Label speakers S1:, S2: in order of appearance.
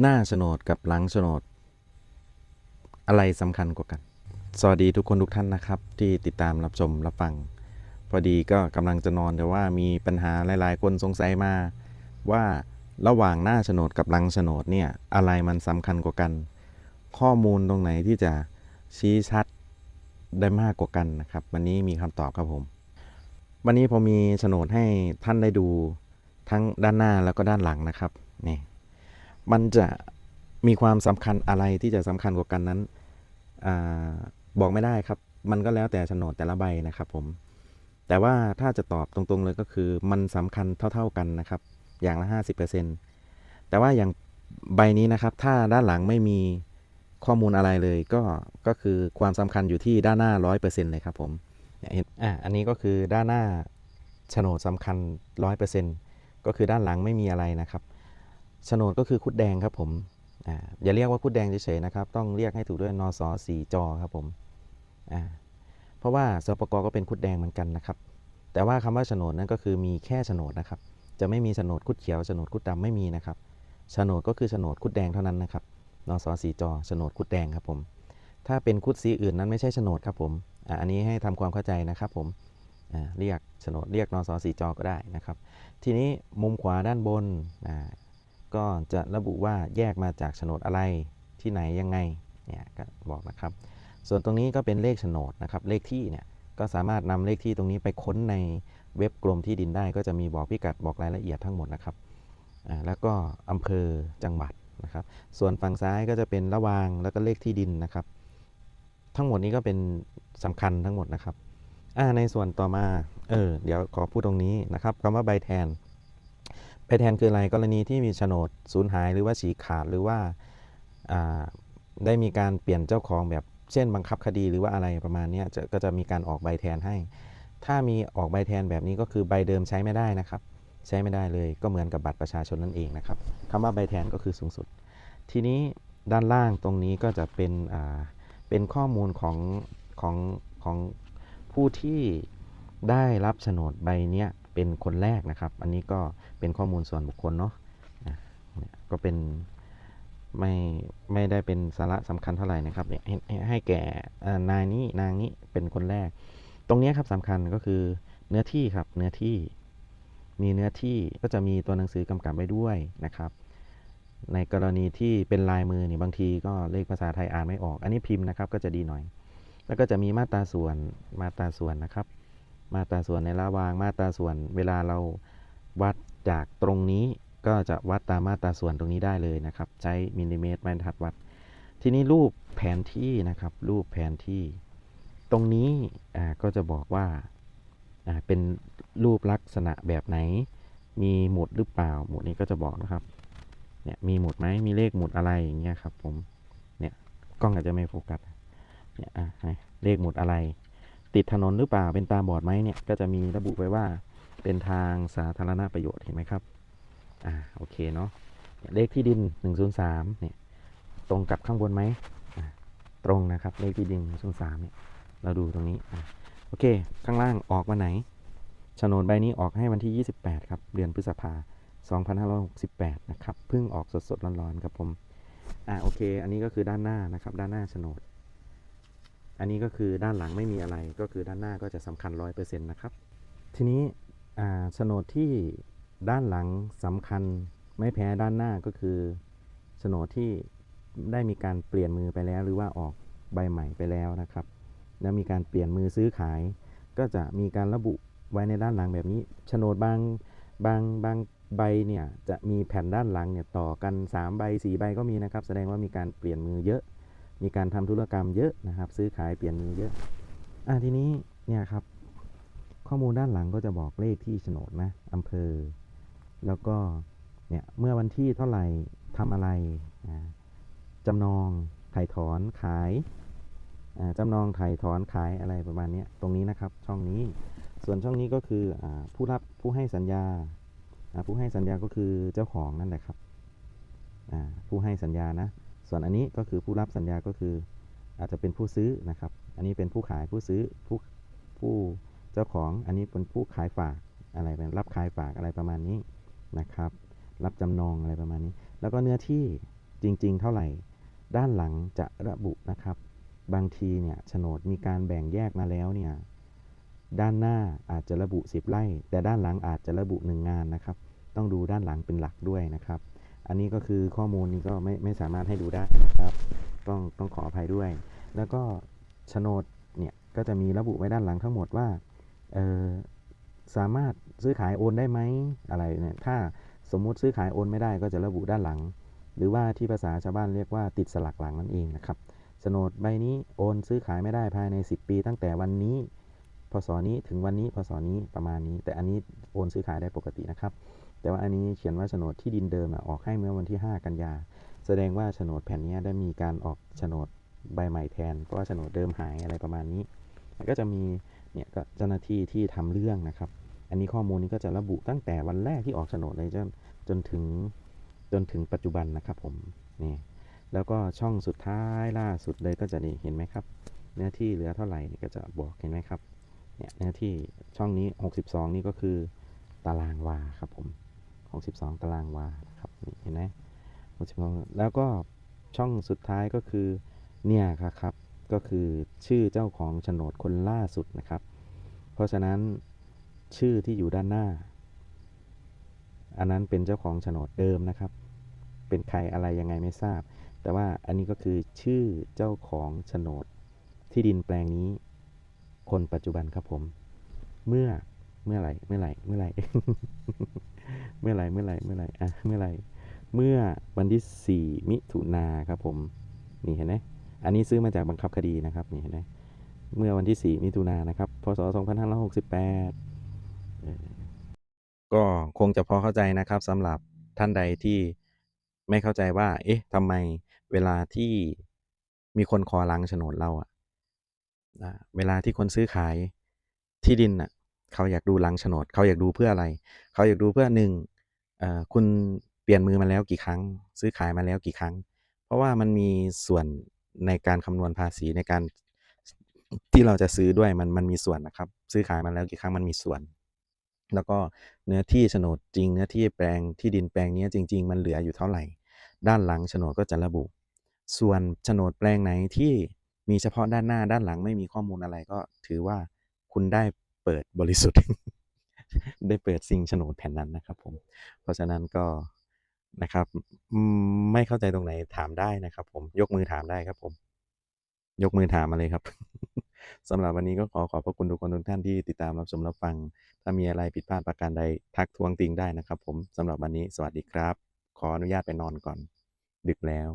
S1: หน้าโฉนดกับหลังโฉนด อะไรสำคัญกว่ากัน สวัสดีทุกคนทุกท่านนะครับ ที่ติดตามรับชมรับฟัง พอดีก็กำลังจะนอนแต่ว่ามีปัญหาหลาย ๆ คนสงสัยมาว่าระหว่างหน้าโฉนดกับหลังโฉนดเนี่ยอะไรมันสำคัญกว่ากัน ข้อมูลตรงไหนที่จะชี้ชัดได้มากกว่ากันนะครับ วันนี้มีคำตอบครับผม วันนี้ผมมีโฉนดให้ท่านได้ดูทั้งด้านหน้าแล้วก็ด้านหลังนะครับนี่ มันจะมีความสำคัญอะไรที่จะสำคัญกว่ากันนั้นอบอกไม่ได้ครับ มันก็แล้วแต่โฉนดแต่ละใบนะครับผม แต่ว่าถ้าจะตอบตรงๆเลยก็คือ มันสำคัญเท่า ๆกันนะครับ อย่างละ 50%แต่ว่าอย่างใบนี้นะครับ ถ้าด้านหลังไม่มีข้อมูลอะไรเลยก็ก็คือความสำคัญอยู่ที่ด้านหน้า 100%เลยครับผมเนี่ยเห็นอะอันนี้ก็คือด้านหน้าโฉนดสำคัญ 100%ก็คือด้านหลังไม่มีอะไรนะครับ โฉนดก็คือคุดแดงครับผมออย่าเรียกว่าคุดแดงเฉยๆนะครับ ต้องเรียกให้ถูกด้วยนสสีจอครับผมเพราะว่าสปกก็เป็นคุดแดงเหมือนกันนะครับ แต่ว่าคำว่าโฉนดนั้นก็คือมีแค่โฉนดนะครับ จะไม่มีโฉนดคุดเขียวโฉนดคุดดำไม่มีนะครับโฉนดก็คือโฉนดคุดแดงเท่านั้นนะครับนสสีจอโฉนดคุดแดงครับผม ถ้าเป็นคุดสีอื่นนั้นไม่ใช่โฉนดครับผมอันนี้ให้ทำความเข้าใจนะครับผมเรียกโฉนดเรียกนสสีจอก็ได้นะครับ ทีนี้มุมขวาด้านบนอ่า ก็จะระบุว่าแยกมาจากโฉนดอะไรที่ไหนยังไงเนี่ยก็บอกนะครับ ส่วนตรงนี้ก็เป็นเลขโฉนดนะครับ เลขที่เนี่ยก็สามารถนำเลขที่ตรงนี้ไปค้นในเว็บกรมที่ดินได้ ก็จะมีบอกพิกัดบอกรายละเอียดทั้งหมดนะครับแล้วก็อำเภอจังหวัดนะครับ ส่วนฝั่งซ้ายก็จะเป็นระวางแล้วก็เลขที่ดินนะครับ ทั้งหมดนี้ก็เป็นสำคัญทั้งหมดนะครับในส่วนต่อมาเออเดี๋ยวขอพูดตรงนี้นะครับคำว่าใบแทน ใบแทนคืออะไรกรณีที่มีโฉนดสูญหายหรือว่าฉีกขาดหรือว่าได้มีการเปลี่ยนเจ้าของแบบเช่นบังคับคดีหรือว่าอะไรประมาณนี้จะก็จะมีการออกใบแทนให้ ถ้ามีออกใบแทนแบบนี้ก็คือใบเดิมใช้ไม่ได้นะครับ ใช้ไม่ได้เลยก็เหมือนกับบัตรประชาชนนั่นเองนะครับคำว่าใบแทนก็คือสูงสุด ทีนี้ด้านล่างตรงนี้ก็จะเป็นเป็นข้อมูลของของของผู้ที่ได้รับโฉนดใบเนี้ย เป็นคนแรกนะครับ อันนี้ก็เป็นข้อมูลส่วนบุคคลเนาะก็เป็นไม่ไม่ได้เป็นสาระสำคัญเท่าไหร่นะครับเนี่ยให้ให้ให้แก่นายนี้นางนี้เป็นคนแรก ตรงนี้ครับสำคัญก็คือเนื้อที่ครับเนื้อที่มีเนื้อที่ก็จะมีตัวหนังสือกำกับไว้ด้วยนะครับ ในกรณีที่เป็นลายมือนี่บางทีก็เลขภาษาไทยอ่านไม่ออก อันนี้พิมพ์นะครับก็จะดีหน่อย แล้วก็จะมีมาตราส่วนมาตราส่วนนะครับ มาตราส่วนในระหวางมาตราส่วนเวลาเราวัดจากตรงนี้ก็จะวัดตามมาตราส่วนตรงนี้ได้เลยนะครับ ใช้มิลลิเมตรไม้บรรทัดวัด ทีนี้รูปแผนที่นะครับ รูปแผนที่ ตรงนี้ก็จะบอกว่าอ่าเป็นรูปลักษณะแบบไหน มีหมุดหรือเปล่า หมุดนี้ก็จะบอกนะครับ เนี่ยมีหมุดไหมมีเลขหมุดอะไรอย่างเงี้ยครับผม เนี่ยกล้องอาจจะไม่โฟกัส เนี่ยอะเลขหมุดอะไร ติดถนนหรือเปล่าเป็นตาบอดไหมเนี่ยก็จะมีระบุไว้ว่าเป็นทางสาธารณประโยชน์เห็นไหมครับอ่าโอเคเนาะเนี่ยเลขที่ดิน 103เนี่ยตรงกับข้างบนไหมตรงนะครับเลขที่ดิน103เนี่ยเราดูตรงนี้อะโอเค ข้างล่างออกวันไหนโฉนดใบนี้ออกให้วันที่ 28 ครับ เดือนพฤษภา 2568 นะครับ เพิ่งออกสดๆ ร้อนๆ ครับผม อ่า โอเค อันนี้ก็คือด้านหน้านะครับ ด้านหน้าโฉนด อันนี้ก็คือด้านหลังไม่มีอะไร ก็คือด้านหน้าก็จะสำคัญ100%นะครับ ทีนี้โฉนดที่ด้านหลังสำคัญไม่แพ้ด้านหน้าก็คือโฉนดที่ได้มีการเปลี่ยนมือไปแล้ว หรือว่าออกใบใหม่ไปแล้วนะครับ แล้วมีการเปลี่ยนมือซื้อขาย ก็จะมีการระบุไว้ในด้านหลังแบบนี้โฉนดบางบางบางใบเนี่ยจะมีแผ่นด้านหลังเนี่ยต่อกัน 3 ใบ 4 ใบก็มีนะครับ แสดงว่ามีการเปลี่ยนมือเยอะ มีการทำธุรกรรมเยอะนะครับ ซื้อขายเปลี่ยนมือเยอะ อะทีนี้เนี่ยครับ ข้อมูลด้านหลังก็จะบอกเลขที่โฉนดนะอำเภอ แล้วก็เนี่ยเมื่อวันที่เท่าไหร่ทำอะไรอ่าจำนองถ่ายถอนขายจำนองถ่ายถอนขายอะไรประมาณนี้ตรงนี้นะครับช่องนี้ ส่วนช่องนี้ก็คืออผู้รับผู้ให้สัญญาผู้ให้สัญญาก็คือเจ้าของนั่นแหละครับผู้ให้สัญญานะ ส่วนอันนี้ก็คือผู้รับสัญญาก็คือ อาจจะเป็นผู้ซื้อนะครับ อันนี้เป็นผู้ขายผู้ซื้อผู้ผู้เจ้าของอันนี้เป็นผู้ขายฝากอะไรเป็นรับขายฝากอะไรประมาณนี้นะครับ รับจำนองอะไรประมาณนี้ แล้วก็เนื้อที่จริง ๆ เท่าไหร่ ด้านหลังจะระบุนะครับ บางทีเนี่ยโฉนดมีการแบ่งแยกมาแล้วเนี่ยด้านหน้าอาจจะระบุ 10 ไร่ แต่ด้านหลังอาจจะระบุ 1 งานนะครับ ต้องดูด้านหลังเป็นหลักด้วยนะครับ อันนี้ก็คือข้อมูลนี้ก็ไม่ไม่สามารถให้ดูได้นะครับ ต้องต้องขออภัยด้วย แล้วก็โฉนดเนี่ยก็จะมีระบุไว้ด้านหลังทั้งหมดว่าเออสามารถซื้อขายโอนได้ไหมอะไรเนี่ยถ้าสมมุติซื้อขายโอนไม่ได้ก็จะระบุด้านหลัง หรือว่าที่ภาษาชาวบ้านเรียกว่าติดสลักหลังนั่นเองนะครับโฉนดใบนี้โอนซื้อขายไม่ได้ภายใน 10 ปี ตั้งแต่วันนี้พศนี้ถึงวันนี้พศนี้ประมาณนี้ แต่อันนี้โอนซื้อขายได้ปกตินะครับ แต่ว่าอันนี้เขียนว่าโฉนดที่ดินเดิมอออกให้เมื่อวันที่ 5 กันยา แสดงว่าโฉนดแผ่นนี้ได้มีการออกโฉนดใบใหม่แทน เพราะว่าโฉนดเดิมหายอะไรประมาณนี้ ก็จะมีเนี่ยก็เจ้าหน้าที่ที่ทำเรื่องนะครับ อันนี้ข้อมูลนี้ก็จะระบุตั้งแต่วันแรกที่ออกโฉนดเลยจนจนถึงจนถึงปัจจุบันนะครับผมนี่แล้วก็ช่องสุดท้ายล่าสุดเลยก็จะนี่เห็นไหมครับ เนื้อที่เหลือเท่าไหร่นี่ก็จะบอกเห็นไหมครับเนี่ยเนื้อที่ช่องนี้ 62 นี่ก็คือตารางวาครับผม 62 ตารางวานะครับนี่เห็นไหม62แล้วก็ช่องสุดท้ายก็คือเนี่ยครับก็คือชื่อเจ้าของโฉนดคนล่าสุดนะครับ เพราะฉะนั้นชื่อที่อยู่ด้านหน้า อันนั้นเป็นเจ้าของโฉนดเดิมนะครับ เป็นใครอะไรยังไงไม่ทราบ แต่ว่าอันนี้ก็คือชื่อเจ้าของโฉนดที่ดินแปลงนี้ คนปัจจุบันครับผม เมื่อ เมื่อไหร่ เมื่อไหร่ เมื่อไหร่ เมื่อไหร่ เมื่อไหร่ เมื่อไหร่ อะ เมื่อไหร่ เมื่อวันที่ 4 มิถุนาครับผม นี่เห็นไหมอันนี้ซื้อมาจากบังคับคดีนะครับ นี่เห็นไหมเมื่อวันที่ 4 มิถุนานะครับ พศ 2568เออก็คงจะพอเข้าใจนะครับสำหรับท่านใดที่ไม่เข้าใจว่า เอ๊ะทำไมเวลาที่มีคนขอล้างโฉนดเราอะอ่าเวลาที่คนซื้อขายที่ดินน่ะ เขาอยากดูลังโฉนด เขาอยากดูเพื่ออะไร เขาอยากดูเพื่อหนึ่งคุณเปลี่ยนมือมาแล้วกี่ครั้ง ซื้อขายมาแล้วกี่ครั้ง เพราะว่ามันมีส่วนในการคำนวณภาษีในการที่เราจะซื้อด้วยมันมันมีส่วนนะครับ ซื้อขายมาแล้วกี่ครั้งมันมีส่วน แล้วก็เนื้อที่โฉนดจริง เนื้อที่แปลงที่ดินแปลงนี้จริง ๆ มันเหลืออยู่เท่าไหร่ ด้านหลังโฉนดก็จะระบุ ส่วนโฉนดแปลงไหนที่มีเฉพาะด้านหน้าด้านหลังไม่มีข้อมูลอะไรก็ถือว่าคุณได้ เปิดบริสุทธิ์ ได้เปิดซิงโฉนดแผ่นนั้นนะครับ ผม เพราะฉะนั้นก็นะครับไม่เข้าใจตรงไหนถามได้นะครับ ผมยกมือถามได้ครับ ผม ยกมือถามมาเลยครับสำหรับวันนี้ก็ขอขอบพระคุณทุกคนทุกท่านที่ติดตามรับชมรับฟัง ถ้ามีอะไรผิดพลาดประการใดทักทวงติงได้นะครับ ผมสำหรับวันนี้สวัสดีครับ ขออนุญาตไปนอนก่อน ดึกแล้ว